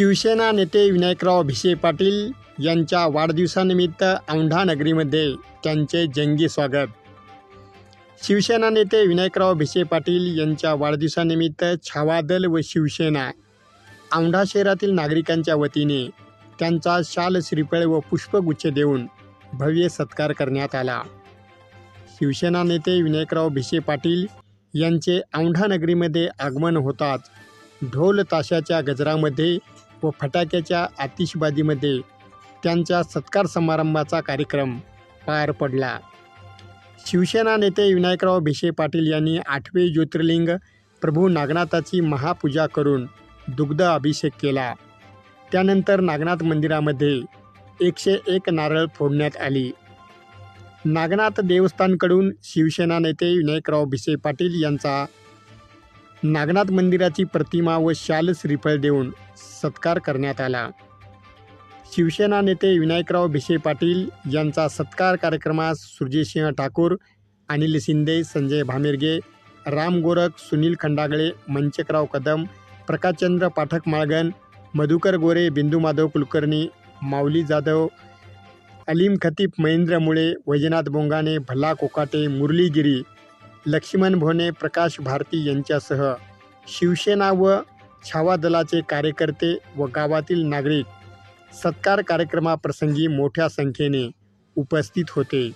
शिवसेना नेते विनायकराव भिसे पाटील यांच्या वाढदिवसानिमित्त औंढा नगरीमध्ये त्यांचे जंगी स्वागत. शिवसेना नेते विनायकराव भिसे पाटील यांच्या वाढदिवसानिमित्त छावा दल व शिवसेना औंढा शहरातील नागरिकांच्या वतीने त्यांचा शाल श्रीफळ व पुष्पगुच्छ देऊन भव्य सत्कार करण्यात आला. शिवसेना नेते विनायकराव भिसे पाटील यांचे औंढा नगरीमध्ये आगमन होताच ढोल ताशाच्या गजरामध्ये व फटाक्याच्या आतिषबाजीमध्ये त्यांच्या सत्कार समारंभाचा कार्यक्रम पार पडला. शिवसेना नेते विनायकराव भिसे पाटील यांनी आठवे ज्योतिर्लिंग प्रभू नागनाथाची महापूजा करून दुग्ध अभिषेक केला. त्यानंतर नागनाथ मंदिरामध्ये एकशे एक नारळ फोडण्यात आली. नागनाथ देवस्थानकडून शिवसेना नेते विनायकराव भिसे पाटील यांचा नागनाथ मंदिराची प्रतिमा व शाल श्रीफळ देऊन सत्कार करण्यात आला. शिवसेना नेते विनायकराव भिसे पाटील यांचा सत्कार कार्यक्रमास सुरजेसिंह ठाकूर अनिल शिंदे संजय भामिरगे राम गोरख सुनील खंडागळे मंचकराव कदम प्रकाशचंद्र पाठक माळगन मधुकर गोरे बिंदू माधव कुलकर्णी माऊली जाधव अलीम खतीब महेंद्र मुळे वैजनाथ बोंगाने भल्ला कोकाटे मुरलीगिरी लक्ष्मण भोने प्रकाश भारती यांच्यासह शिवसेना व छावा दलाचे कार्यकर्ते व गावातील नागरिक सत्कार कार्यक्रमाप्रसंगी मोठ्या संख्येने उपस्थित होते.